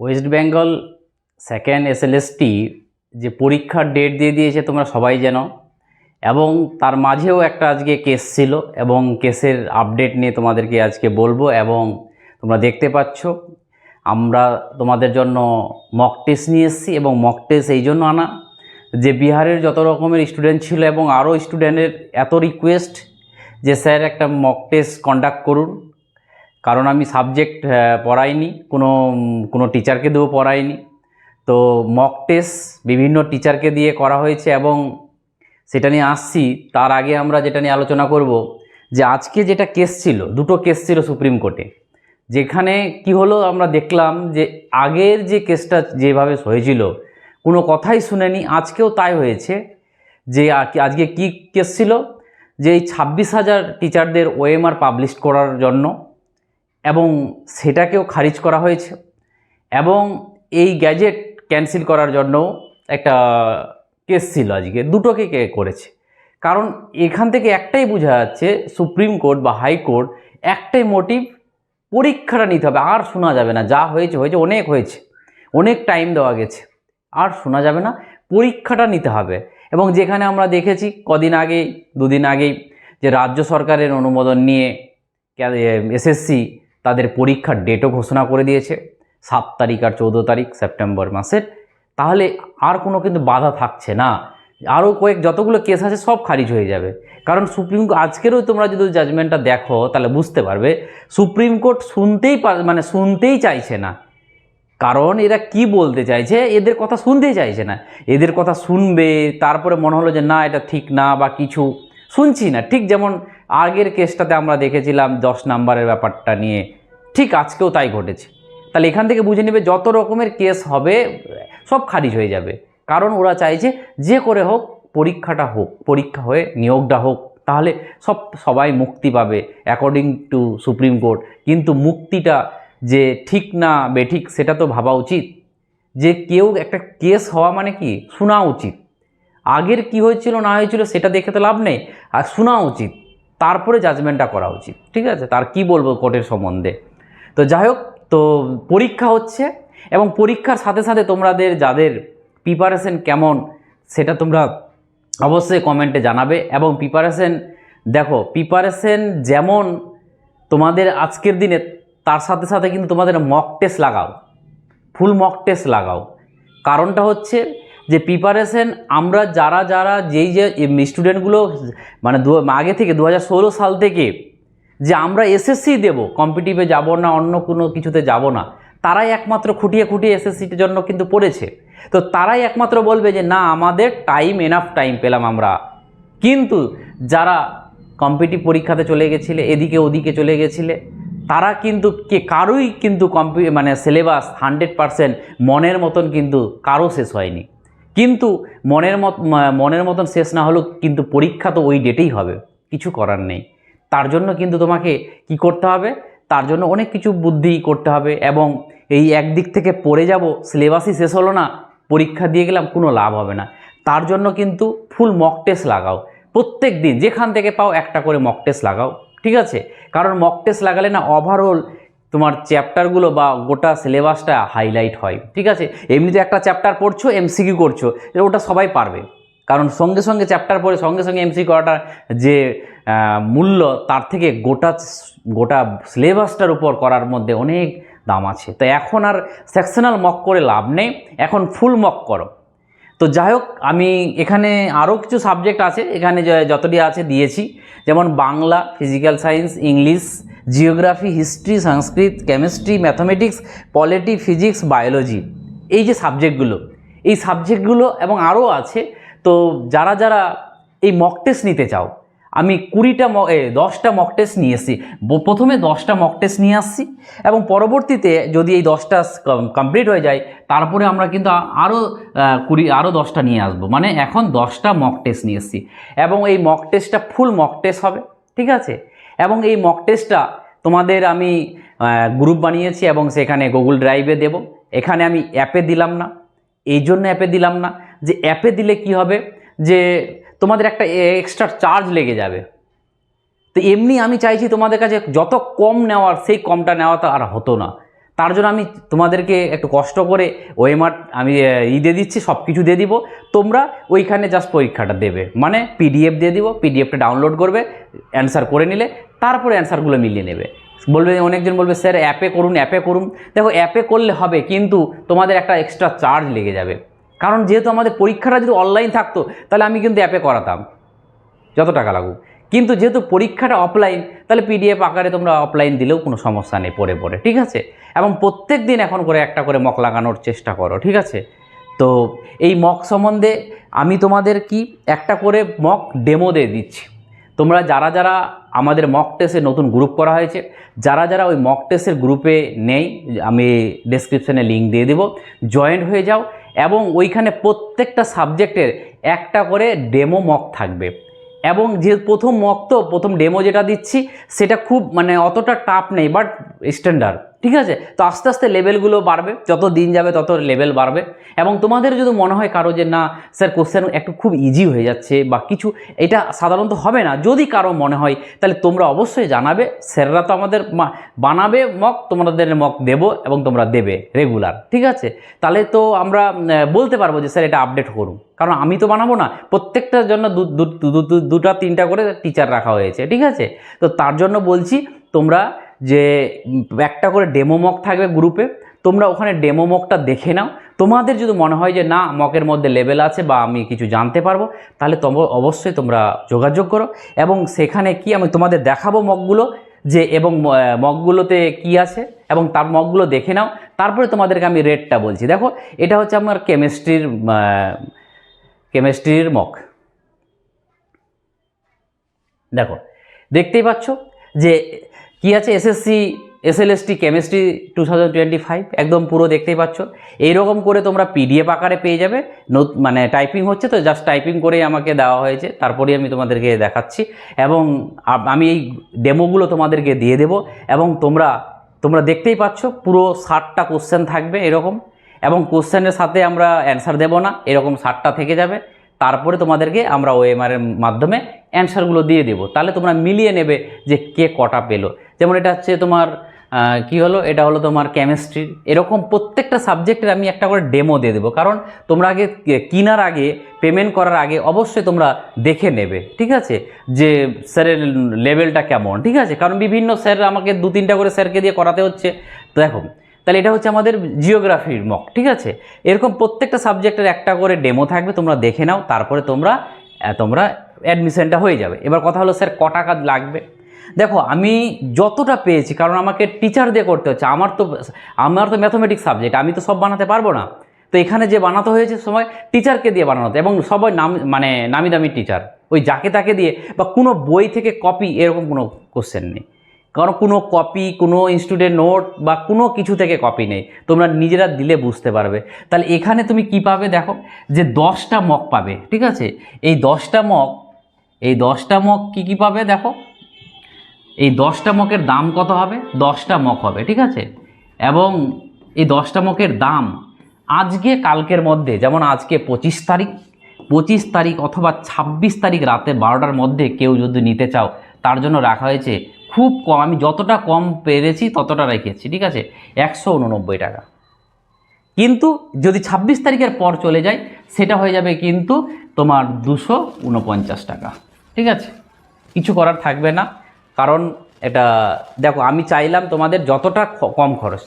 West Bengal second SLST যে পরীক্ষার date দিয়ে দিয়েছে, তোমরা সবাই জানো। এবং তার মাঝেও একটা আজকে কেস ছিল এবং কেসের আপডেট নিয়ে তোমাদেরকে আজকে বলব এবং তোমরা দেখতে পাচ্ছ। আমরা তোমাদের জন্য মক টেস্ট নিয়ে এসেছি এবং মক টেস্ট এই জন্য আনা। যে বিহারের যত রকমের স্টুডেন্ট ছিল এবং আরও স্টুডেন্টের এত রিকোয়েস্ট যে স্যার একটা মক টেস্ট কন্ডাক্ট করুন। কারণ আমি সাবজেক্ট পড়াইনি, কোনো কোনো টিচারকে দিয়েও পড়াইনি। তো মক টেস্ট বিভিন্ন টিচারকে দিয়ে করা হয়েছে এবং সেটা নিয়ে আসছি। তার আগে আমরা যেটা নিয়ে আলোচনা করব, যে আজকে যেটা কেস ছিল, দুটো কেস ছিল সুপ্রিম কোর্টে যেখানে কি হলো, আমরা দেখলাম যে আগের যে কেসটা যেভাবে হয়েছিল, কোনো কথাই শুনেনি, আজকেও তাই হয়েছে, যে আজকে কি কেস ছিল? যে এই ছাব্বিশ হাজার টিচারদের ওএমআর পাবলিশ করার জন্য এবং সেটাকেও খারিজ করা হয়েছে। এবং এই গ্যাজেট ক্যান্সেল করার জন্য একটা কেস ছিল আজকে, দুটোকে কে করেছে। কারণ এখান থেকে একটাই বোঝা যাচ্ছে, সুপ্রিম কোর্ট বা হাইকোর্ট একটাই মোটিভ, পরীক্ষাটা নিতে হবে। আর শোনা যাবে না, যা হয়েছে হয়েছে, অনেক হয়েছে, অনেক টাইম দেওয়া গেছে। আর শোনা যাবে না, পরীক্ষাটা নিতে হবে। এবং যেখানে আমরা দেখেছি, কদিন আগেই, দুদিন আগেই যে রাজ্য সরকারের অনুমোদন নিয়ে এসএসসি তাদের পরীক্ষার ডেটও ঘোষণা করে দিয়েছে, সাত তারিখ আর চৌদ্দ তারিখ সেপ্টেম্বর মাসের। তাহলে আর কোনো কিন্তু বাধা থাকছে না। আরও কয়েক যতগুলো কেস আছে সব খারিজ হয়ে যাবে। কারণ সুপ্রিম কোর্ট আজকেরও তোমরা যদি জাজমেন্টটা দেখো, তাহলে বুঝতে পারবে, সুপ্রিম কোর্ট শুনতেই মানে শুনতেই চাইছে না। কারণ এরা কি বলতে চাইছে, এদের কথা শুনতেই চাইছে না। এদের কথা শুনবে, তারপরে মনে হলো যে না, এটা ঠিক না বা কিছু। শুনছি না। ঠিক যেমন আগের কেসটাতে আমরা দেখেছিলাম দশ নাম্বারের ব্যাপারটা নিয়ে। ঠিক আজকেও তাই ঘটেছে। তাহলে এখান থেকে বুঝে নেবে যত রকমের কেস হবে, সব খারিজ হয়ে যাবে। কারণ ওরা চাইছে যে করে হোক, পরীক্ষাটা হোক, পরীক্ষা হয়ে নিয়োগটা হোক, তাহলে সব, সবাই মুক্তি পাবে অ্যাকর্ডিং টু সুপ্রিম কোর্ট কিন্তু মুক্তিটা যে ঠিক না বেঠিক, সেটা তো ভাবা উচিত। যে কেউ একটা কেস হওয়া মানে কি? শোনা উচিত। আগের কি হয়েছিল, না হয়েছিল, সেটা দেখে তো লাভ নেই। আর শোনা উচিত। তারপরে জাজমেন্টটা করা উচিত, ঠিক আছে? তার কি বলব কোর্টের সম্বন্ধে? তো যাই হোক, তো পরীক্ষা হচ্ছে এবং পরীক্ষার সাথে সাথে তোমাদের যাদের প্রিপারেশন কেমন সেটা তোমরা অবশ্যই কমেন্টে জানাবে এবং প্রিপারেশন দেখো প্রিপারেশন যেমন তোমাদের আজকের দিনে, তার সাথে সাথে কিন্তু তোমাদের মক টেস্ট লাগাও ফুল মক টেস্ট লাগাও। কারণটা হচ্ছে যে প্রিপারেশন আমরা যারা যারা যেই যে স্টুডেন্টগুলো মানে দু, আগে থেকে দু হাজার ষোলো সাল থেকে যে আমরা এসএসসি দেব কম্পিটিভে যাব না, অন্য কোনো কিছুতে যাব না, তারাই একমাত্র খুঁটিয়ে খুঁটিয়ে এসএসসির জন্য কিন্তু পড়েছে। তো তারাই একমাত্র বলবে যে, না, আমাদের টাইম এনাফ টাইম পেলাম আমরা। কিন্তু যারা কম্পিটিভ পরীক্ষাতে চলে গেছিলে, এদিকে ওদিকে চলে গেছিলে, তারা কিন্তু কে, কারোই কিন্তু কম্পি মানে সিলেবাস হান্ড্রেড পারসেন্ট মনের মতন কিন্তু কারও শেষ হয়নি। কিন্তু মনের মত মনের মতন শেষ না হলেও কিন্তু পরীক্ষা তো ওই ডেটেই হবে, কিছু করার নেই। তার জন্য কিন্তু তোমাকে কি করতে হবে? তার জন্য অনেক কিছু বুদ্ধি করতে হবে এবং এই একদিক থেকে পড়ে যাব সিলেবাসই শেষ হলো না, পরীক্ষা দিয়ে গেলাম, কোনো লাভ হবে না। তার জন্য কিন্তু ফুল মক টেস্ট লাগাও। প্রত্যেক দিন যেখান থেকে পাও একটা করে মক টেস্ট লাগাও, ঠিক আছে? কারণ মক টেস্ট লাগালে না ওভারঅল তোমার চ্যাপ্টারগুলো বা গোটা সিলেবাসটা হাইলাইট হয়, ঠিক আছে? এমনিতে একটা চ্যাপ্টার পড়ছো এমসিকিউ করছ ওটা সবাই পারবে। কারণ সঙ্গে সঙ্গে চ্যাপ্টার পড়ে সঙ্গে সঙ্গে এমসি করাটা যে মূল্য, তার থেকে গোটা গোটা সিলেবাসটার উপর করার মধ্যে অনেক দাম আছে। তো এখন আর সেকশনাল মক করে লাভ নেই, এখন ফুল মক করো। তো যাই হোক, আমি এখানে আরও কিছু সাবজেক্ট আছে, এখানে যতটি আছে দিয়েছি। যেমন Bangla physical science English geography, history, সংস্কৃত, chemistry, mathematics, polity, physics, biology এই যে সাবজেক্টগুলো, এই সাবজেক্টগুলো এবং আরও আছে, তো যারা যারা এই মক টেস্ট নিতে চাও, আমি কুড়িটা ম দশটা মক টেস্ট নিয়ে এসেছি। প্রথমে দশটা মক টেস্ট নিয়ে আসছি এবং পরবর্তীতে যদি এই দশটা কমপ্লিট হয়ে যায়, তারপরে আমরা কিন্তু আরও কুড়ি, আরও দশটা নিয়ে আসব। মানে এখন দশটা মক টেস্ট নিয়ে এসেছি এবং এই মক টেস্টটা ফুল মক টেস্ট হবে, ঠিক আছে? এবং এই মক টেস্টটা তোমাদের আমি গ্রুপ বানিয়েছি এবং সেখানে গুগল ড্রাইভে দেব। এখানে আমি অ্যাপে দিলাম না। এই জন্য অ্যাপে দিলাম না। যে অ্যাপে দিলে কি হবে? যে তোমাদের একটা এক্সট্রা চার্জ লেগে যাবে। তো এমনি আমি চাইছি তোমাদের কাছে যত কম নেওয়ার, সেই কমটা নেওয়া তো আর হতো না। তার জন্য আমি তোমাদেরকে একটু কষ্ট করে ওএমআর আমি ই দিয়ে দিচ্ছি সব কিছু দিয়ে দিব। তোমরা ওইখানে জাস্ট পরীক্ষাটা দেবে। মানে পিডিএফ দিয়ে দিব পিডিএফটা ডাউনলোড করবে অ্যান্সার করে নিলে, তারপরে অ্যান্সারগুলো মিলিয়ে নেবে। বলবে, অনেকজন বলবে, স্যার অ্যাপে করুন অ্যাপে করুন। দেখো অ্যাপে করলে হবে, কিন্তু তোমাদের একটা এক্সট্রা চার্জ লেগে যাবে। কারণ যেহেতু আমাদের পরীক্ষাটা যদি অনলাইন থাকতো, তাহলে আমি কিন্তু অ্যাপে করাতাম। যত টাকা লাগুক। কিন্তু যেহেতু পরীক্ষাটা অফলাইন তাহলে পিডিএফ আকারে তোমরা অফলাইন দিলেও কোনো সমস্যা নেই, পড়ে পড়ে, ঠিক আছে? এবং প্রত্যেক দিন এখন করে একটা করে মক লাগানোর চেষ্টা করো, ঠিক আছে? তো এই মক সম্বন্ধে আমি তোমাদের কি একটা করে মক ডেমো দিয়ে দিচ্ছি। তোমরা যারা যারা আমাদের মক টেস্টে নতুন গ্রুপ করা হয়েছে, যারা যারা ওই মক টেস্টের গ্রুপে নেই, আমি ডেসক্রিপশনে লিঙ্ক দিয়ে দেবো জয়েন্ট হয়ে যাও এবং ওইখানে প্রত্যেকটা সাবজেক্টের একটা করে ডেমো মক থাকবে। এবং যে প্রথম মক্ত প্রথম ডেমো যেটা দিচ্ছি, সেটা খুব মানে অতটা টাফ নেই বাট স্ট্যান্ডার্ড ঠিক আছে? তো আস্তে আস্তে লেভেলগুলো বাড়বে, যত দিন যাবে তত লেভেল বাড়বে। এবং তোমাদের যদি মনে হয় কারও যে, না স্যার কোশ্চেন একটু খুব ইজি হয়ে যাচ্ছে বা কিছু, এটা সাধারণত হবে না। যদি কারও মনে হয়, তাহলে তোমরা অবশ্যই জানাবে। স্যাররা তো আমাদের বানাবে মক তোমাদের মক দেবো এবং তোমরা দেবে রেগুলার ঠিক আছে? তাহলে তো আমরা বলতে পারব যে, স্যার, এটা আপডেট করুন। কারণ আমি তো বানাবো না। প্রত্যেকটার জন্য দুটা, তিনটা করে টিচার রাখা হয়েছে। ঠিক আছে? তো তার জন্য বলছি, তোমরা যে একটা করে ডেমো মক থাকবে গ্রুপে তোমরা ওখানে ডেমো মকটা দেখে নাও। তোমাদের যদি মনে হয় যে না মকের মধ্যে লেভেল আছে বা আমি কিছু জানতে পারব তাহলে তোম অবশ্যই তোমরা যোগাযোগ করো। এবং সেখানে কি আমি তোমাদের দেখাবো মকগুলো যে এবং আহ, মকগুলোতে কি আছে এবং তার মকগুলো দেখে নাও। তারপরে তোমাদেরকে আমি রেটটা বলছি। দেখো এটা হচ্ছে আমার কেমিস্ট্রির কেমিস্ট্রির মক দেখো দেখতেই পাচ্ছ যে কি আছে SSC SLST chemistry two thousand twenty five একদম পুরো দেখতেই পাচ্ছ। এইরকম করে তোমরা পিডিএফ আকারে পেয়ে যাবে। মানে টাইপিং হচ্ছে তো জাস্ট টাইপিং করেই আমাকে দেওয়া হয়েছে। তারপরেই আমি তোমাদেরকে দেখাচ্ছি। এবং আমি এই ডেমোগুলো তোমাদেরকে দিয়ে দেবো। এবং তোমরা তোমরা দেখতেই পাচ্ছ, পুরো ষাটটা কোশ্চেন থাকবে এরকম। এবং কোশ্চেনের সাথে আমরা অ্যান্সার দেবো না, এরকম ষাটটা থেকে যাবে। তারপরে তোমাদেরকে আমরা ওএমআর এর মাধ্যমে অ্যান্সারগুলো দিয়ে দেবো। তাহলে তোমরা মিলিয়ে নেবে যে কে কটা পেল। যেমন এটা হচ্ছে তোমার কি হলো? এটা হলো তোমার কেমিস্ট্রি এরকম প্রত্যেকটা সাবজেক্টের আমি একটা করে ডেমো দিয়ে দেবো। কারণ তোমরা আগে কেনার আগে পেমেন্ট করার আগে অবশ্যই তোমরা দেখে নেবে, ঠিক আছে? যে স্যারের লেভেলটা কেমন, ঠিক আছে? কারণ বিভিন্ন স্যার আমাকে দু তিনটা করে স্যারকে দিয়ে করাতে হচ্ছে। দেখো, তাহলে এটা হচ্ছে আমাদের জিওগ্রাফির মক ঠিক আছে? এরকম প্রত্যেকটা সাবজেক্টের একটা করে ডেমো থাকবে, তোমরা দেখে নাও, তারপরে তোমরা তোমরা অ্যাডমিশনটা হয়ে যাবে। এবার কথা হলো স্যার ক টাকা লাগবে? দেখো, আমি যতটা পেয়েছি, কারণ আমাকে টিচার দিয়ে করতে হচ্ছে, আমার তো আমার তো ম্যাথমেটিক্স সাবজেক্ট আমি তো সব বানাতে পারব না। তো এখানে যে বানাতে হয়েছে সময় টিচারকে দিয়ে বানানো এবং সবাই নাম মানে নামি দামি টিচার ওই যাকে তাকে দিয়ে, বা কোনো বই থেকে কপি এরকম কোনো কোশ্চেন নেই। কারণ কোনো কপি কোনো ইনস্টিটিউটের নোট বা কোনো কিছু থেকে কপি নেই, তোমরা নিজেরা দিলে বুঝতে পারবে। তাহলে এখানে তুমি কি পাবে দেখো, যে দশটা মক পাবে, ঠিক আছে? এই দশটা মক এই দশটা মক কি কি পাবে দেখো? এই দশটা মকের দাম কত হবে? দশটা মক হবে, ঠিক আছে? এবং এই দশটা মকের দাম আজকে, কালকের মধ্যে, যেমন আজকে পঁচিশ তারিখ পঁচিশ তারিখ অথবা ছাব্বিশ তারিখ রাতে বারোটার মধ্যে কেউ যদি নিতে চাও, তার জন্য রাখা হয়েছে খুব কম, আমি যতটা কম পেরেছি ততটা রেখেছি, ঠিক আছে? একশো উননব্বই টাকা। কিন্তু যদি ছাব্বিশ তারিখের পর চলে যায়, সেটা হয়ে যাবে কিন্তু তোমার দুশো উনপঞ্চাশ টাকা, ঠিক আছে? কিছু করার থাকবে না। কারণ এটা, দেখো, আমি চাইলাম তোমাদের যতটা কম খরচ।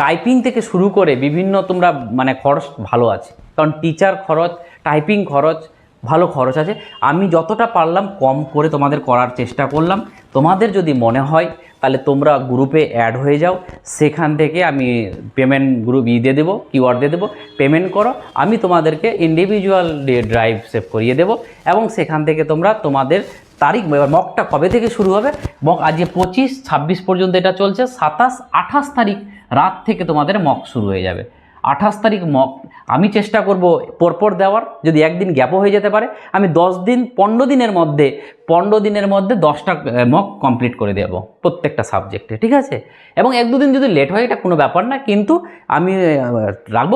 টাইপিং থেকে শুরু করে বিভিন্ন তোমরা মানে খরচ ভালো আছে। কারণ টিচার খরচ টাইপিং খরচ, ভালো খরচ আছে। আমি যতটা পারলাম কম করে তোমাদের করার চেষ্টা করলাম। তোমাদের যদি মনে হয়, তাহলে তোমরা গ্রুপে অ্যাড হয়ে যাও। সেখান থেকে আমি পেমেন্ট গ্রুপ ই দিয়ে দেবো কিউআর দিয়ে দেবো। পেমেন্ট করো, আমি তোমাদেরকে ইন্ডিভিজুয়াল ড্রাইভ সেভ করিয়ে দেবো। এবং সেখান থেকে তোমরা তোমাদের তারিখ, এবার মকটা কবে থেকে শুরু হবে? মক যে পঁচিশ, ছাব্বিশ পর্যন্ত এটা চলছে, সাতাশ, আঠাশ তারিখ রাত থেকে তোমাদের মক শুরু হয়ে যাবে। আঠাশ তারিখ মক, আমি চেষ্টা করব পরপর দেওয়ার, যদি একদিন গ্যাপও হয়ে যেতে পারে, আমি দশ দিন, পনেরো দিনের মধ্যে, পনেরো দিনের মধ্যে দশটা মক কমপ্লিট করে দেব প্রত্যেকটা সাবজেক্টে ঠিক আছে? এবং এক দুদিন যদি লেট হয়, এটা কোনো ব্যাপার না, কিন্তু আমি রাখব,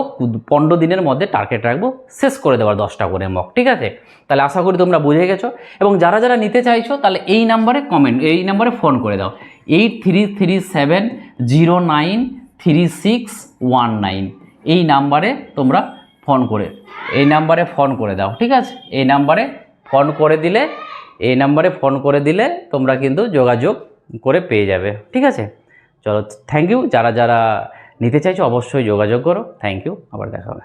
পনেরো দিনের মধ্যে টার্গেট রাখব, শেষ করে দেওয়ার দশটা করে মক, ঠিক আছে? তাহলে আশা করি তোমরা বুঝে গেছো। এবং যারা যারা নিতে চাইছো, তাহলে এই নাম্বারে কমেন্ট এই নাম্বারে ফোন করে দাও। Eight three three seven zero nine three six one nine এই নাম্বারে তোমরা ফোন করে, এই নাম্বারে ফোন করে দাও, ঠিক আছে? এই নাম্বারে ফোন করে দিলে, এই নাম্বারে ফোন করে দিলে তোমরা কিন্তু যোগাযোগ করে পেয়ে যাবে, ঠিক আছে? চলো থ্যাংক ইউ যারা যারা নিতে চাইছো অবশ্যই যোগাযোগ করো। থ্যাংক ইউ আবার দেখা হবে।